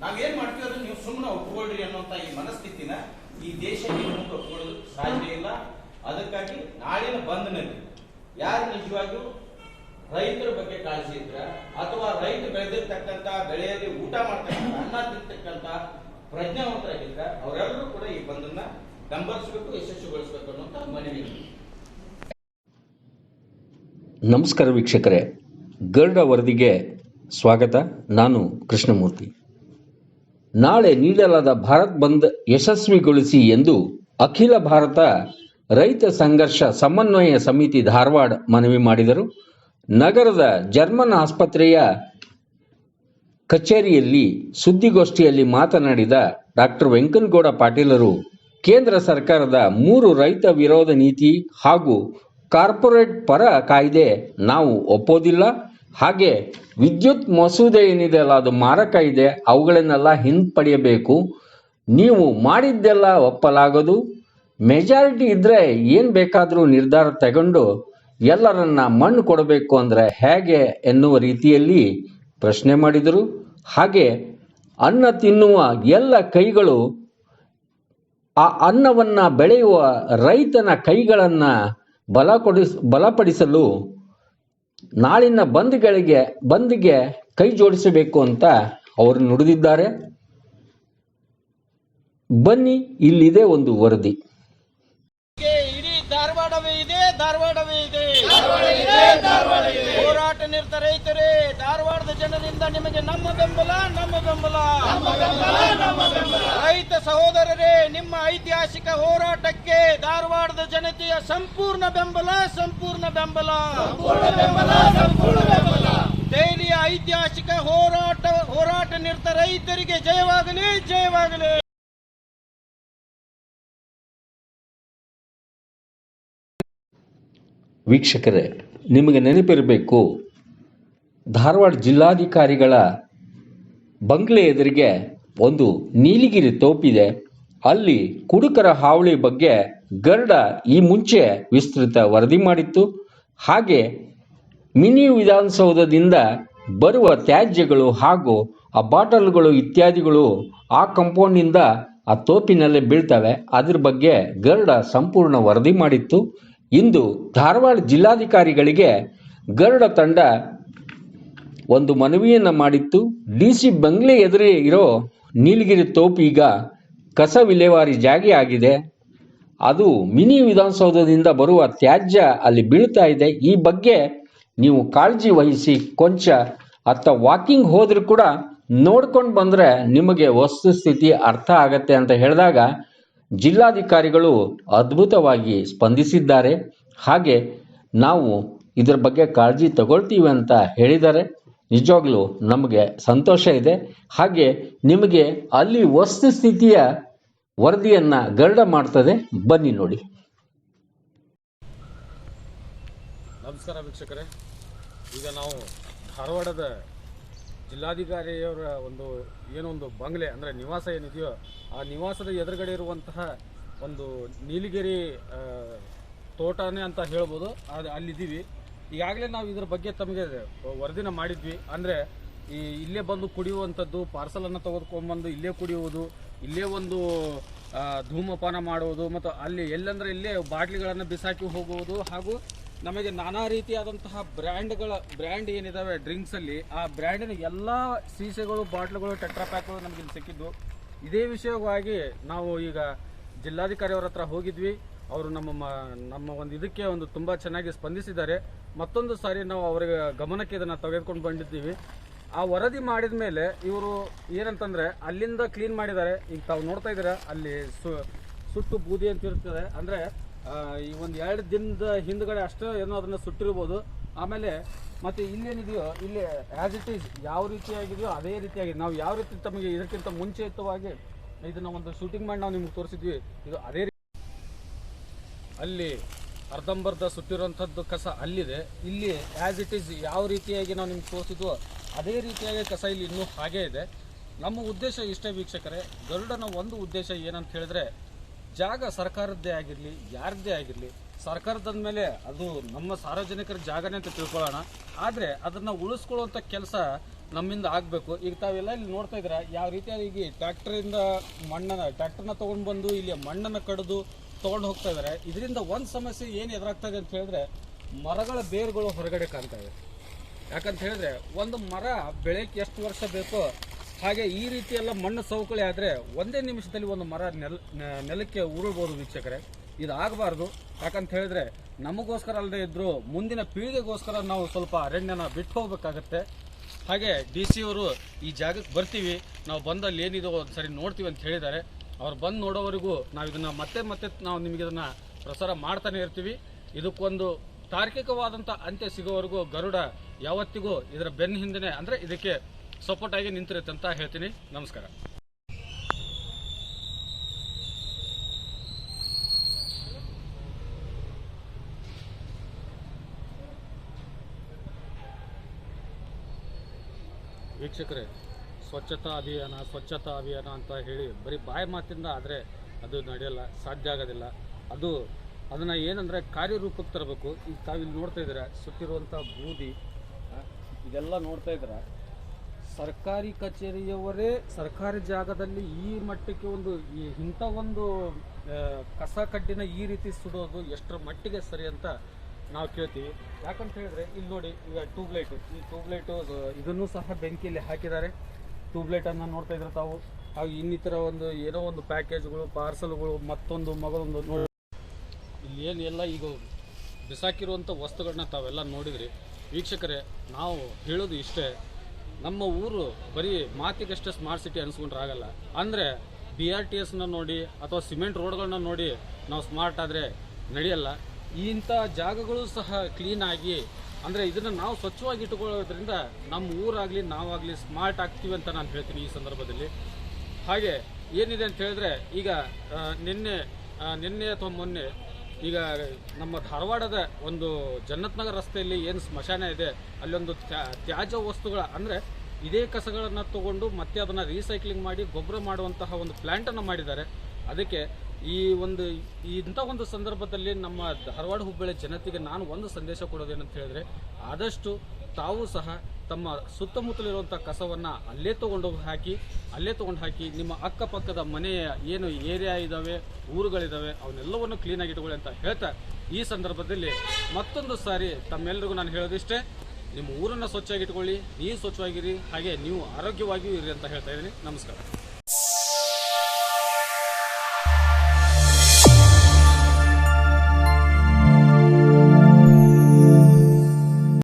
ನಾವೇನ್ ಮಾಡ್ತೀವಿ ಅದನ್ನ ನೀವು ಸುಮ್ಮನೆ ಒಪ್ಕೊಳ್ರಿ ಅನ್ನೋಂತ ಈ ಮನಸ್ಥಿತಿನ ಈ ದೇಶ ಇನ್ನು ಮುಂದೆ ಒಪ್ಕೊಳ್ಳೋದು ಸಾಧ್ಯ ಇಲ್ಲ. ಅದಕ್ಕಾಗಿ ನಾಳಿನ ಬಂದ್ನಲ್ಲಿ ಯಾರು ನಿಜವಾಗಿಯೂ ರೈತರ ಬಗ್ಗೆ ಕಾಳಜಿ ಇದ್ರ ಅಥವಾ ರೈತ ಬೆಳೆದಿರ್ತಕ್ಕಂತ ಬೆಳೆಯಲ್ಲಿ ಊಟ ಮಾಡ್ತಕ್ಕಂಥ, ಅನ್ನ ತಿಂತಕ್ಕಂತ ಪ್ರಜ್ಞಾವಂತರಾಗಿದ್ರ ಅವರೆಲ್ಲರೂ ಕೂಡ ಈ ಬಂದನ್ನ ಬೆಂಬಲಿಸಬೇಕು, ಯಶಸ್ವಿಗೊಳಿಸಬೇಕು ಅನ್ನುವಂತ ಮನವಿ. ನಮಸ್ಕಾರ ವೀಕ್ಷಕರೇ. ಗರುಡ ವರದಿಗೆ ಸ್ವಾಗತ. ನಾನು ಕೃಷ್ಣಮೂರ್ತಿ. ನಾಳೆ ನೀಡಲಾದ ಭಾರತ್ ಬಂದ್ ಯಶಸ್ವಿಗೊಳಿಸಿ ಎಂದು ಅಖಿಲ ಭಾರತ ರೈತ ಸಂಘರ್ಷ ಸಮನ್ವಯ ಸಮಿತಿ ಧಾರವಾಡ ಮನವಿ ಮಾಡಿದರು. ನಗರದ ಜರ್ಮನ್ ಆಸ್ಪತ್ರೆಯ ಕಚೇರಿಯಲ್ಲಿ ಸುದ್ದಿಗೋಷ್ಠಿಯಲ್ಲಿ ಮಾತನಾಡಿದ ಡಾಕ್ಟರ್ ವೆಂಕನಗೌಡ ಪಾಟೀಲರು, ಕೇಂದ್ರ ಸರ್ಕಾರದ ಮೂರು ರೈತ ವಿರೋಧ ನೀತಿ ಹಾಗೂ ಕಾರ್ಪೊರೇಟ್ ಪರ ಕಾಯ್ದೆ ನಾವು ಒಪ್ಪೋದಿಲ್ಲ. ಹಾಗೆ ವಿದ್ಯುತ್ ಮಸೂದೆ ಏನಿದೆ ಅಲ್ಲ, ಅದು ಮಾರಕ ಇದೆ, ಅವುಗಳನ್ನೆಲ್ಲ ಹಿಂಪಡೆಯಬೇಕು. ನೀವು ಮಾಡಿದ್ದೆಲ್ಲ ಒಪ್ಪಲಾಗದು. ಮೆಜಾರಿಟಿ ಇದ್ರೆ ಏನು ಬೇಕಾದರೂ ನಿರ್ಧಾರ ತಗೊಂಡು ಎಲ್ಲರನ್ನ ಮಣ್ಣು ಕೊಡಬೇಕು ಅಂದರೆ ಹೇಗೆ ಎನ್ನುವ ರೀತಿಯಲ್ಲಿ ಪ್ರಶ್ನೆ ಮಾಡಿದರು. ಹಾಗೆ ಅನ್ನ ತಿನ್ನುವ ಎಲ್ಲ ಕೈಗಳು, ಆ ಅನ್ನವನ್ನ ಬೆಳೆಯುವ ರೈತನ ಕೈಗಳನ್ನ ಬಲಕೊಡಿಸ್ ಬಲಪಡಿಸಲು ನಾಳಿನ ಬಂದ್ಗಳಿಗೆ, ಬಂದ್ಗೆ ಕೈ ಜೋಡಿಸಬೇಕು ಅಂತ ಅವರು ನುಡಿದಿದ್ದಾರೆ. ಬನ್ನಿ, ಇಲ್ಲಿದೆ ಒಂದು ವರದಿ. ಇಡೀ ಧಾರವಾಡವೇ ಇದೆ ಧಾರವಾಡವೇ ಇದೆ. ಹೋರಾಟ ನಿರತ ರೈತರೇ ಧಾರವಾಡದ ಜನರಿಂದ ನಿಮಗೆ ನಮ್ಮ ಬೆಂಬಲ ನಮ್ಮ ಬೆಂಬಲ. ರೈತ ಸಹೋದರರೇ ನಿಮ್ಮ ಐತಿಹಾಸಿಕ ಹೋರಾಟಕ್ಕೆ ಧಾರವಾಡದ ಜನತೆಯ ಸಂಪೂರ್ಣ ಬೆಂಬಲ ಸಂಪೂರ್ಣ ಬೆಂಬಲ. ದೆಹಲಿಯ ಐತಿಹಾಸಿಕ ಹೋರಾಟ ಹೋರಾಟ ನಿರತ ರೈತರಿಗೆ ಜಯವಾಗಲಿ ಜಯವಾಗಲಿ. ವೀಕ್ಷಕರೇ, ನಿಮಗೆ ನೆನಪಿರಬೇಕು, ಧಾರವಾಡ ಜಿಲ್ಲಾಧಿಕಾರಿಗಳ ಬಂಗ್ಲೆ ಎದುರಿಗೆ ಒಂದು ನೀಲಿಗಿರಿ ತೋಪಿದೆ. ಅಲ್ಲಿ ಕುಡುಕರ ಹಾವಳಿ ಬಗ್ಗೆ ಗರ್ಡ ಈ ಮುಂಚೆ ವಿಸ್ತೃತ ವರದಿ ಮಾಡಿತ್ತು. ಹಾಗೆ ಮಿನಿ ವಿಧಾನಸೌಧದಿಂದ ಬರುವ ತ್ಯಾಜ್ಯಗಳು ಹಾಗೂ ಆ ಬಾಟಲ್ಗಳು ಇತ್ಯಾದಿಗಳು ಆ ಕಂಪೌಂಡಿಂದ ಆ ತೋಪಿನಲ್ಲೇ ಬೀಳ್ತವೆ. ಅದ್ರ ಬಗ್ಗೆ ಗರ್ಡ ಸಂಪೂರ್ಣ ವರದಿ ಮಾಡಿತ್ತು. ಇಂದು ಧಾರವಾಡ ಜಿಲ್ಲಾಧಿಕಾರಿಗಳಿಗೆ ಗರುಡ ತಂಡ ಒಂದು ಮನವಿಯನ್ನು ಮಾಡಿತ್ತು. ಡಿ ಸಿ ಬಂಗ್ಲೆ ಎದುರೇ ಇರೋ ನೀಲಗಿರಿ ತೋಪು ಈಗ ಕಸ ವಿಲೇವಾರಿ ಜಾಗೆ ಆಗಿದೆ. ಅದು ಮಿನಿ ವಿಧಾನಸೌಧದಿಂದ ಬರುವ ತ್ಯಾಜ್ಯ ಅಲ್ಲಿ ಬೀಳ್ತಾ ಇದೆ. ಈ ಬಗ್ಗೆ ನೀವು ಕಾಳಜಿ ವಹಿಸಿ ಕೊಂಚ ಅತ್ತ ವಾಕಿಂಗ್ ಹೋದರೂ ಕೂಡ ನೋಡ್ಕೊಂಡು ಬಂದರೆ ನಿಮಗೆ ವಸ್ತುಸ್ಥಿತಿ ಅರ್ಥ ಆಗತ್ತೆ ಅಂತ ಹೇಳಿದಾಗ ಜಿಲ್ಲಾಧಿಕಾರಿಗಳು ಅದ್ಭುತವಾಗಿ ಸ್ಪಂದಿಸಿದ್ದಾರೆ. ಹಾಗೆ ನಾವು ಇದರ ಬಗ್ಗೆ ಕಾಳಜಿ ತಗೊಳ್ತೀವಿ ಅಂತ ಹೇಳಿದ್ದಾರೆ. ನಿಜವಾಗ್ಲೂ ನಮಗೆ ಸಂತೋಷ ಇದೆ. ಹಾಗೆ ನಿಮಗೆ ಅಲ್ಲಿ ವಸ್ತುಸ್ಥಿತಿಯ ವರದಿಯನ್ನು ಗರ್ಡ ಮಾಡ್ತದೆ. ಬನ್ನಿ ನೋಡಿ. ನಮಸ್ಕಾರ ವೀಕ್ಷಕರೇ. ಈಗ ನಾವು ಧಾರವಾಡದ ಜಿಲ್ಲಾಧಿಕಾರಿಯವರ ಒಂದು ಏನೊಂದು ಬಂಗ್ಲೆ, ಅಂದರೆ ನಿವಾಸ ಏನಿದೆಯೋ, ಆ ನಿವಾಸದ ಎದುರುಗಡೆ ಇರುವಂತಹ ಒಂದು ನೀಲಗಿರಿ ತೋಟನೇ ಅಂತ ಹೇಳ್ಬೋದು. ಅದು ಅಲ್ಲಿದ್ದೀವಿ. ಈಗಾಗಲೇ ನಾವು ಇದ್ರ ಬಗ್ಗೆ ತಮಗೆ ವರದಿನ ಮಾಡಿದ್ವಿ. ಅಂದರೆ ಈ ಇಲ್ಲೇ ಬಂದು ಕುಡಿಯುವಂಥದ್ದು, ಪಾರ್ಸಲನ್ನು ತೆಗೆದುಕೊಂಡ್ಬಂದು ಇಲ್ಲೇ ಕುಡಿಯುವುದು, ಇಲ್ಲೇ ಒಂದು ಧೂಮಪಾನ ಮಾಡುವುದು, ಮತ್ತು ಅಲ್ಲಿ ಎಲ್ಲಂದ್ರೆ ಇಲ್ಲೇ ಬಾಟ್ಲಿಗಳನ್ನು ಬಿಸಾಕಿ ಹೋಗುವುದು, ಹಾಗೂ ನಮಗೆ ನಾನಾ ರೀತಿಯಾದಂತಹ ಬ್ರ್ಯಾಂಡ್ಗಳ, ಬ್ರ್ಯಾಂಡ್ ಏನಿದಾವೆ ಡ್ರಿಂಕ್ಸಲ್ಲಿ ಆ ಬ್ರ್ಯಾಂಡಿನ ಎಲ್ಲ ಸೀಸೆಗಳು, ಬಾಟ್ಲುಗಳು, ಟೆಟ್ರಾ ಪ್ಯಾಕ್ಗಳು ನಮಗೆ ಇಲ್ಲಿ ಸಿಕ್ಕಿದ್ದು. ಇದೇ ವಿಷಯವಾಗಿ ನಾವು ಈಗ ಜಿಲ್ಲಾಧಿಕಾರಿ ಅವರ ಹತ್ರ ಹೋಗಿದ್ವಿ. ಅವರು ನಮ್ಮ ನಮ್ಮ ಒಂದು ಇದಕ್ಕೆ ಒಂದು ತುಂಬ ಚೆನ್ನಾಗಿ ಸ್ಪಂದಿಸಿದ್ದಾರೆ. ಮತ್ತೊಂದು ಸಾರಿ ನಾವು ಅವರಿಗೆ ಗಮನಕ್ಕೆ ಇದನ್ನು ತೆಗೆದುಕೊಂಡು ಬಂದಿದ್ದೀವಿ. ಆ ವರದಿ ಮಾಡಿದ ಮೇಲೆ ಇವರು ಏನಂತಂದರೆ ಅಲ್ಲಿಂದ ಕ್ಲೀನ್ ಮಾಡಿದ್ದಾರೆ. ಈಗ ತಾವು ನೋಡ್ತಾ ಇದ್ದೀರಾ, ಅಲ್ಲಿ ಸುಟ್ಟು ಬೂದಿ ಅಂತ ಅಂದರೆ ಈ ಒಂದು ಎರಡು ದಿನದ ಹಿಂದ್ಗಡೆ ಅಷ್ಟೇ ಏನೋ ಅದನ್ನು ಸುಟ್ಟಿರ್ಬೋದು. ಆಮೇಲೆ ಮತ್ತೆ ಇಲ್ಲೇನಿದೆಯೋ, ಇಲ್ಲಿ ಆ್ಯಸ್ ಇಟ್ ಈಸ್ ಯಾವ ರೀತಿಯಾಗಿದೆಯೋ ಅದೇ ರೀತಿಯಾಗಿದೆ. ನಾವು ಯಾವ ರೀತಿ ತಮಗೆ ಇದಕ್ಕಿಂತ ಮುಂಚಿತವಾಗಿ ಇದನ್ನ ಒಂದು ಶೂಟಿಂಗ್ ಮಾಡಿ ನಾವು ನಿಮ್ಗೆ ತೋರಿಸಿದ್ವಿ, ಇದು ಅದೇ ರೀತಿ ಅಲ್ಲಿ ಅರ್ಧಂಬರ್ಧ ಸುಟ್ಟಿರುವಂಥದ್ದು ಕಸ ಅಲ್ಲಿದೆ. ಇಲ್ಲಿ ಆ್ಯಸ್ ಇಟ್ ಈಸ್ ಯಾವ ರೀತಿಯಾಗಿ ನಾವು ನಿಮ್ಗೆ ತೋರಿಸಿದ್ವೋ ಅದೇ ರೀತಿಯಾಗಿ ಕಸ ಇಲ್ಲಿ ಇನ್ನೂ ಹಾಗೇ ಇದೆ. ನಮ್ಮ ಉದ್ದೇಶ ಇಷ್ಟೇ ವೀಕ್ಷಕರೇ, ಗರುಡನ ಒಂದು ಉದ್ದೇಶ ಏನಂತ ಹೇಳಿದ್ರೆ ಜಾಗ ಸರ್ಕಾರದ್ದೇ ಆಗಿರಲಿ ಯಾರದ್ದೇ ಆಗಿರಲಿ ಸರ್ಕಾರದ ಮೇಲೆ ಅದು ನಮ್ಮ ಸಾರ್ವಜನಿಕರ ಜಾಗನೇ ಅಂತ ತಿಳ್ಕೊಳ್ಳೋಣ. ಆದರೆ ಅದನ್ನು ಉಳಿಸ್ಕೊಳ್ಳುವಂಥ ಕೆಲಸ ನಮ್ಮಿಂದ ಆಗಬೇಕು. ಈಗ ತಾವೆಲ್ಲ ಇಲ್ಲಿ ನೋಡ್ತಾ ಇದ್ದೀರಾ, ಯಾವ ರೀತಿಯಾಗಿ ಈಗ ಟ್ರ್ಯಾಕ್ಟರಿಂದ ಮಣ್ಣನ್ನು, ಟ್ರ್ಯಾಕ್ಟರ್ನ ತೊಗೊಂಡು ಬಂದು ಇಲ್ಲಿ ಮಣ್ಣನ್ನು ಕಡಿದು ತೊಗೊಂಡು ಹೋಗ್ತಾ ಇದ್ದಾರೆ. ಇದರಿಂದ ಒಂದು ಸಮಸ್ಯೆ ಏನು ಎದುರಾಗ್ತಾ ಇದೆ ಅಂತ ಹೇಳಿದ್ರೆ ಮರಗಳ ಬೇರುಗಳು ಹೊರಗಡೆ ಕಾಣ್ತಾ ಇದೆ ಯಾಕಂತ ಹೇಳಿದ್ರೆ, ಒಂದು ಮರ ಬೆಳೆಯಕ್ಕೆ ಎಷ್ಟು ವರ್ಷ ಬೇಕೋ ಹಾಗೆ ಈ ರೀತಿ ಎಲ್ಲ ಮಣ್ಣು ಸವಕಳಿ ಆದರೆ ಒಂದೇ ನಿಮಿಷದಲ್ಲಿ ಒಂದು ಮರ ನೆಲ ನೆಲಕ್ಕೆ ಉರುಳ್ಬೋದು ವೀಕ್ಷಕರೇ. ಇದು ಆಗಬಾರ್ದು ಯಾಕಂತ ಹೇಳಿದ್ರೆ ನಮಗೋಸ್ಕರ ಅಲ್ಲದೆ ಇದ್ರು ಮುಂದಿನ ಪೀಳಿಗೆಗೋಸ್ಕರ ನಾವು ಸ್ವಲ್ಪ ಅರಣ್ಯನ ಬಿಟ್ಟು ಹೋಗ್ಬೇಕಾಗತ್ತೆ ಹಾಗೆ ಡಿ ಸಿ ಅವರು ಈ ಜಾಗಕ್ಕೆ ಬರ್ತೀವಿ. ನಾವು ಬಂದಲ್ಲಿ ಏನಿದೆ ಒಂದು ಸರಿ ನೋಡ್ತೀವಿ ಅಂತ ಹೇಳಿದ್ದಾರೆ. ಅವ್ರು ಬಂದು ನೋಡೋವರೆಗೂ ನಾವು ಇದನ್ನು ಮತ್ತೆ ಮತ್ತೆ ನಾವು ನಿಮಗೆ ಇದನ್ನು ಪ್ರಸಾರ ಮಾಡ್ತಾನೆ ಇರ್ತೀವಿ. ಇದಕ್ಕೊಂದು ತಾರ್ಕಿಕವಾದಂಥ ಅಂತ್ಯ ಸಿಗೋವರೆಗೂ ಗರುಡ ಯಾವತ್ತಿಗೂ ಇದರ ಬೆನ್ನ ಹಿಂದೆ ಅಂದರೆ ಇದಕ್ಕೆ ಸಪೋರ್ಟ್ ಆಗಿ ನಿಂತಿರುತ್ತೆ ಅಂತ ಹೇಳ್ತೀನಿ. ನಮಸ್ಕಾರ. ವೀಕ್ಷಕರೇ, ಸ್ವಚ್ಛತಾ ಅಭಿಯಾನ ಸ್ವಚ್ಛತಾ ಅಭಿಯಾನ ಅಂತ ಹೇಳಿ ಬರೀ ಬಾಯಿ ಮಾತಿಂದ ಆದರೆ ಅದು ನಡೆಯಲ್ಲ, ಸಾಧ್ಯ ಆಗೋದಿಲ್ಲ. ಅದು, ಅದನ್ನು ಏನಂದರೆ ಕಾರ್ಯರೂಪಕ್ಕೆ ತರಬೇಕು. ಈಗ ತಾವಿಲ್ಲಿ ನೋಡ್ತಾ ಇದ್ದೀರಾ ಸುತ್ತಿರುವಂಥ ಬೂದಿ ಇದೆಲ್ಲ ನೋಡ್ತಾ ಇದ್ದೀರಾ ಸರ್ಕಾರಿ ಕಚೇರಿಯವರೇ ಸರ್ಕಾರಿ ಜಾಗದಲ್ಲಿ ಈ ಮಟ್ಟಕ್ಕೆ ಒಂದು ಈ ಇಂಥ ಒಂದು ಕಸ ಕಡ್ಡಿನ ಈ ರೀತಿ ಸುಡೋದು ಎಷ್ಟರ ಮಟ್ಟಿಗೆ ಸರಿ ಅಂತ ನಾವು ಕೇಳ್ತೀವಿ. ಯಾಕಂತ ಹೇಳಿದ್ರೆ, ಇಲ್ಲಿ ನೋಡಿ, ಈಗ ಟ್ಯೂಬ್ಲೈಟು, ಈ ಟ್ಯೂಬ್ಲೈಟು ಇದನ್ನು ಸಹ ಬೆಂಕಿಯಲ್ಲಿ ಹಾಕಿದ್ದಾರೆ. ಟ್ಯೂಬ್ಲೈಟನ್ನು ನೋಡ್ತಾ ಇದ್ರೆ ತಾವು ಹಾಗೆ ಇನ್ನಿತರ ಒಂದು ಏನೋ ಒಂದು ಪ್ಯಾಕೇಜ್ಗಳು, ಪಾರ್ಸಲ್ಗಳು, ಮತ್ತೊಂದು ಮಗಳೊಂದು ನೋಡಿ. ಇಲ್ಲಿ ಎಲ್ಲ ಈಗ ಬಿಸಾಕಿರುವಂಥ ವಸ್ತುಗಳನ್ನ ತಾವೆಲ್ಲ ನೋಡಿದ್ರಿ. ವೀಕ್ಷಕರೇ, ನಾವು ಹೇಳೋದು ಇಷ್ಟೇ ನಮ್ಮ ಊರು ಬರೀ ಮಾತಿಗಷ್ಟೇ ಸ್ಮಾರ್ಟ್ ಸಿಟಿ ಅನ್ಸ್ಕೊಂಡ್ರೆ ಆಗಲ್ಲ. ಅಂದರೆ ಬಿ ಆರ್ ಟಿ ಎಸ್ನ ನೋಡಿ ಅಥವಾ ಸಿಮೆಂಟ್ ರೋಡ್ಗಳನ್ನ ನೋಡಿ ನಾವು ಸ್ಮಾರ್ಟ್ ಆದರೆ ನಡೆಯಲ್ಲ. ಇಂಥ ಜಾಗಗಳು ಸಹ ಕ್ಲೀನ್ ಆಗಿ, ಅಂದರೆ ಇದನ್ನು ನಾವು ಸ್ವಚ್ಛವಾಗಿ ಇಟ್ಟುಕೊಳ್ಳೋದ್ರಿಂದ ನಮ್ಮ ಊರಾಗಲಿ ನಾವಾಗಲಿ ಸ್ಮಾರ್ಟ್ ಆಗ್ತೀವಿ ಅಂತ ನಾನು ಹೇಳ್ತೀನಿ ಈ ಸಂದರ್ಭದಲ್ಲಿ. ಹಾಗೆ ಏನಿದೆ ಅಂತ ಹೇಳಿದ್ರೆ ಈಗ ನಿನ್ನೆ ನಿನ್ನೆ ಅಥವಾ ಮೊನ್ನೆ ಈಗ ನಮ್ಮ ಧಾರವಾಡದ ಒಂದು ಜನ್ನತ್ ನಗರ ರಸ್ತೆಯಲ್ಲಿ ಏನು ಸ್ಮಶಾನ ಇದೆ, ಅಲ್ಲೊಂದು ತ್ಯಾ- ತ್ಯಾಜ್ಯ ವಸ್ತುಗಳ, ಅಂದರೆ ಇದೇ ಕಸಗಳನ್ನು ತಗೊಂಡು ಮತ್ತೆ ಅದನ್ನು ರೀಸೈಕ್ಲಿಂಗ್ ಮಾಡಿ ಗೊಬ್ಬರ ಮಾಡುವಂತಹ ಒಂದು ಪ್ಲ್ಯಾಂಟನ್ನು ಮಾಡಿದ್ದಾರೆ. ಅದಕ್ಕೆ ಈ ಒಂದು ಇಂಥ ಒಂದು ಸಂದರ್ಭದಲ್ಲಿ ನಮ್ಮ ಧಾರವಾಡ ಹುಬ್ಬಳ್ಳಿ ಜನತೆಗೆ ನಾನು ಒಂದು ಸಂದೇಶ ಕೊಡೋದೇನಂತ ಹೇಳಿದ್ರೆ, ಆದಷ್ಟು ತಾವು ಸಹ ತಮ್ಮ ಸುತ್ತಮುತ್ತಲಿರುವಂಥ ಕಸವನ್ನು ಅಲ್ಲೇ ತೊಗೊಂಡು ಹಾಕಿ, ಅಲ್ಲೇ ತೊಗೊಂಡು ಹಾಕಿ ನಿಮ್ಮ ಅಕ್ಕಪಕ್ಕದ ಮನೆಯ ಏನು ಏರಿಯಾ ಇದ್ದಾವೆ ಊರುಗಳಿದ್ದಾವೆ ಅವನ್ನೆಲ್ಲವನ್ನು ಕ್ಲೀನಾಗಿ ಇಟ್ಕೊಳ್ಳಿ ಅಂತ ಹೇಳ್ತಾ ಈ ಸಂದರ್ಭದಲ್ಲಿ ಮತ್ತೊಂದು ಸಾರಿ ತಮ್ಮೆಲ್ಲರಿಗೂ ನಾನು ಹೇಳೋದಿಷ್ಟೇ, ನಿಮ್ಮ ಊರನ್ನು ಸ್ವಚ್ಛವಾಗಿ ಇಟ್ಕೊಳ್ಳಿ, ನೀವು ಸ್ವಚ್ಛವಾಗಿರಿ, ಹಾಗೆ ನೀವು ಆರೋಗ್ಯವಾಗಿಯೂ ಇರಿ ಅಂತ ಹೇಳ್ತಾ ಇದ್ದೀನಿ. ನಮಸ್ಕಾರ.